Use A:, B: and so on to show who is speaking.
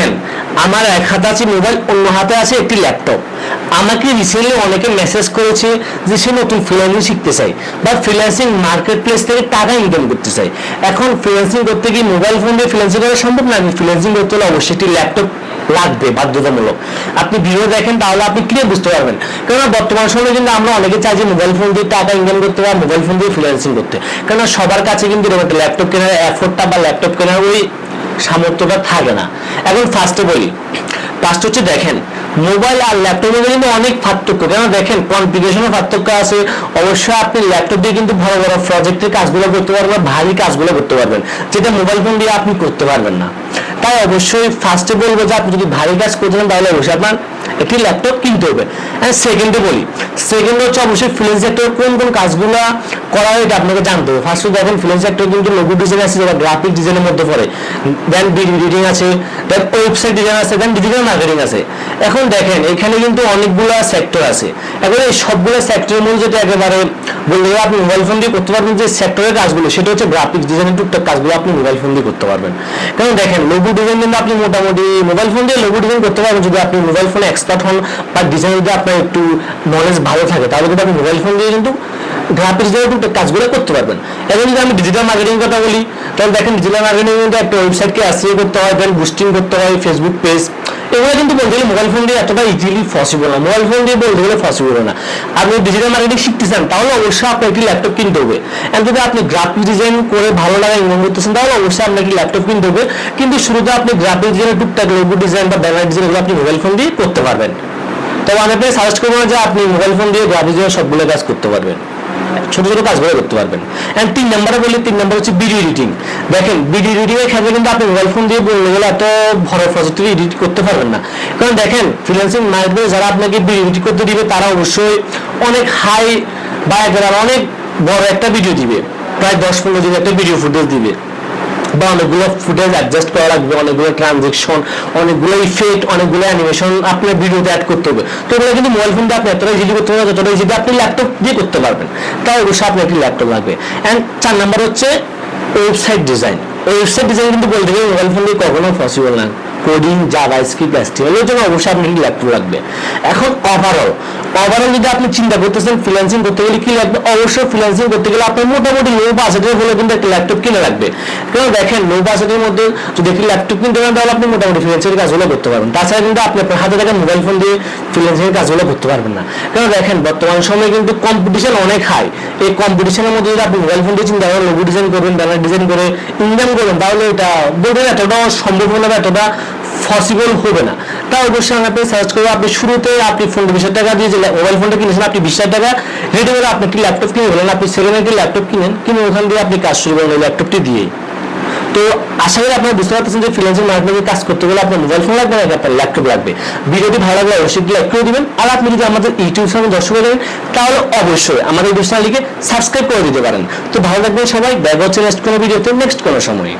A: দেখেন, আমার এক হাতে আছে মোবাইল, অন্য হাতে আছে একটি ল্যাপটপ। আমাকে রিসেন্টলি অনেকে মেসেজ করেছে যে সে নতুন ফ্রিল্যান্সিং শিখতে চাই বা ফ্রিল্যান্সিং মার্কেট প্লেস থেকে টাকা ইনকাম করতে চাই এখন ফ্রিল্যান্সিং করতে গিয়ে মোবাইল ফোন দিয়ে ফ্রিল্যান্সিং করা সম্ভব না? ফ্রিল্যান্সিং করতে হলে অবশ্যই একটি ল্যাপটপ লাগবে, বাধ্যতামূলক। আপনি ভিডিও দেখেন, তাহলে আপনি ক্লিয়ার বুঝতে পারবেন। কেননা বর্তমান সময়ে কিন্তু আমরা অনেকে চাই যে মোবাইল ফোন দিয়ে টাকা ইনকাম করতে বা মোবাইল ফোন দিয়ে ফ্রিল্যান্সিং করতে। কেননা সবার কাছে কিন্তু ল্যাপটপ কেনার এফোর্টটা বা ল্যাপটপ কেনার ওই সামর্থ্যটা থাকে না। এখন ফার্স্টে বলি। ফার্স্ট হচ্ছে দেখেন মোবাইল আর ল্যাপটপের কিন্তু অনেক পার্থক্য। কেন দেখেন কনফিগারেশনের পার্থক্য আছে। অবশ্যই আপনি ল্যাপটপ দিয়ে কিন্তু ভালো বড় প্রজেক্টের কাজগুলো করতে পারবেন ভারী কাজগুলো করতে পারবেন, যেটা মোবাইল ফোন দিয়ে আপনি করতে পারবেন না। তাই অবশ্যই ফার্স্টে বলব যে আপনি যদি ভারী কাজ করতে চান, তাহলে অবশ্যই আপনার একটি ল্যাপটপ কিনতে হবে। অ্যান্ড সেকেন্ডে বলি সেকেন্ড হচ্ছে অবশ্যই ফিলেন্স সেক্টর কোন কোন কাজগুলো করা হয় এটা আপনাকে জানতে হবে। ফার্স্ট দেখেন ফিলেন্স সেক্টর কিন্তু লোগো ডিজাইন আছে, যেটা গ্রাফিক ডিজাইনের মধ্যে পড়ে। দেন রিডিং আছে দেন ওয়েবসাইট ডিজাইন আছে দেন ডিজিটাল মার্কেটিং আছে। এখন দেখেন, এখানে কিন্তু অনেকগুলো সেক্টর আছে। এখন এই সবগুলো সেক্টরের মধ্যে যেটা একেবারে বললে আপনি মোবাইল ফোন দিয়ে করতে পারবেন, যে সেক্টরের কাজগুলো, সেটা হচ্ছে গ্রাফিক ডিজাইনের টুকটাক কাজগুলো আপনি মোবাইল ফোন দিয়ে করতে পারবেন। কারণ দেখেন লোগো ডিজাইন কিন্তু আপনি মোটামুটি মোবাইল ফোন দিয়ে লোগো ডিজাইন করতে পারবেন, যদি আপনি মোবাইল ফোনে এক্সপার্ট হন বা ডিজাইন যদি আপনার একটু নলেজ ভালো থাকে, তাহলে কিন্তু আপনি মোবাইল ফোন দিয়ে কিন্তু গ্রাফিক্স টুকটাক কাজগুলো করতে পারবেন। এখন যদি আমি ডিজিটাল মার্কেটিং কথা বলি, তাহলে দেখেন ডিজিটাল মার্কেটিং কিন্তু একটা ওয়েবসাইটকে আসিয়ে করতে হয় দেন বুস্টিং করতে হয় ফেসবুক পেজ এগুলো কিন্তু বলতে গেলে মোবাইল ফোন দিয়ে এতটা ইজিলি পসিবল না। মোবাইল ফোন দিয়ে বলতে গেলে পসিবল না। আপনি ডিজিটাল মার্কেটিং শিখতে চান, তাহলে অবশ্যই আপনার একটি ল্যাপটপ কিনতে হবে। আর যদি আপনি গ্রাফিক ডিজাইন করে ভালো লাগা ইনকাম করতেছেন, তাহলে অবশ্যই আপনার একটি ল্যাপটপ কিনতে হবে। কিন্তু শুরুতে আপনি গ্রাফিক ডিজাইন টুকটাক লোগো ডিজাইন বা ব্যানার ডিজাইন এগুলো আপনি মোবাইল ফোন দিয়ে করতে পারবেন। তবে আমি আপনাকে সাজেস্ট করব যে আপনি মোবাইল ফোন দিয়ে গ্রাফিক ডিজাইন সবগুলো কাজ করতে পারবেন। ছোট ছোট কাজগুলো করতে পারবেন। অ্যান্ড তিন নাম্বারে বলি, তিন নাম্বার হচ্ছে ভিডিও এডিটিং দেখেন ভিডিও এডিটিং এর ক্ষেত্রে কিন্তু আপনি মোবাইল ফোন দিয়ে বললে গেলে এত ভরো প্রযুক্তি এডিট করতে পারবেন না। কারণ দেখেন ফ্রিল্যান্সিং মার্কেটে যারা আপনাকে ভিডিও এডিট করতে দিবে, তারা অবশ্যই অনেক হাই বা অনেক বড় একটা ভিডিও দিবে। প্রায় দশ পনেরো দিন একটা ভিডিও ফুটেজ দিবে। বা অনেকগুলো ফুটেজ অ্যাডজাস্ট করা লাগবে, অনেকগুলো ট্রানজেকশন অনেকগুলো ইফেক্ট অনেকগুলো অ্যানিমেশন আপনার ভিডিওতে অ্যাড করতে হবে। তো এগুলো কিন্তু মোবাইল ফোনটা আপনি এতটা ইজিলি করতে পারবেন যতটা ইজিলি আপনি ল্যাপটপ দিয়ে করতে পারবেন। তাই অবশ্যই আপনার একটি ল্যাপটপ লাগবে। অ্যান্ড চার নাম্বার হচ্ছে ওয়েবসাইট ডিজাইন ওয়েবসাইট ডিজাইন কিন্তু বলতে গেলে মোবাইল ফোন দিয়ে কখনো পসিবল না। কোডিং জাভা স্ক্রিপ্ট এসটিএল এর জন্য অবশ্যই আপনার একটি ল্যাপটপ লাগবে? এখন ওভারঅল ওভারঅল যদি আপনি চিন্তা করতেছেন ফ্রিল্যান্সিং করতে গেলে কি লাগবে? অবশ্যই ফ্রিল্যান্সিং করতে গেলে আপনার মোটামুটি লো বাজেটের হলে কিন্তু একটা ল্যাপটপ কিনে লাগবে। কারণ দেখেন লো বাজেটের মধ্যে যদি একটি ল্যাপটপ কিনতে পারেন, তাহলে আপনি মোটামুটি ফ্রিল্যান্সিং কাজগুলো করতে পারবেন। তাছাড়া কিন্তু আপনি আপনার হাতে থাকা মোবাইল ফোন দিয়ে ফ্রিল্যান্সিং কাজগুলো করতে পারবেন না। কারণ দেখেন, বর্তমান সময়ে কিন্তু কম্পিটিশন অনেক হাই এই কম্পিটিশনের মধ্যে যদি আপনি মোবাইল ফোন দিয়ে চিন্তা করেন লোগো ডিজাইন করবেন ব্যানার ডিজাইন করে ইনকাম করবেন, তাহলে এটা বলতে এতটা সম্ভব হলে এতটা পসিবল হবে না। তা অবশ্যই আমি আপনি সার্চ করব আপনি শুরুতে আপনি ফোন বিশ টাকা দিয়ে যে মোবাইল ফোনটা কিনেছেন, আপনি বিশ টাকা রেডি করে আপনি একটি ল্যাপটপ কিনে বলেন আপনি সেকেন্ড একটি ল্যাপটপ কিনেন, কিনে ওখান দিয়ে আপনি কাজ শুরু করেন ওই ল্যাপটপটি দিয়েই। তো আশা করি আপনারা বুঝতে পারতেছেন যে ফ্রিল্যান্সিং মার্কেটিং কাজ করতে গেলে আপনার মোবাইল ফোন লাগবে নাকি আপনার ল্যাপটপ লাগবে। ভিডিওটি ভালো লাগলে অবশ্যই লাইক করে দিবেন। আর আপনি যদি আমাদের ইউটিউব চ্যানেল দর্শক হয়ে তাহলে অবশ্যই আমাদের ইউটিউব চ্যানেলটিকে সাবস্ক্রাইব করে দিতে পারেন। তো ভালো লাগবে সবাই। দেখা হচ্ছে নেক্সট কোনো ভিডিওতে নেক্সট কোনো সময়।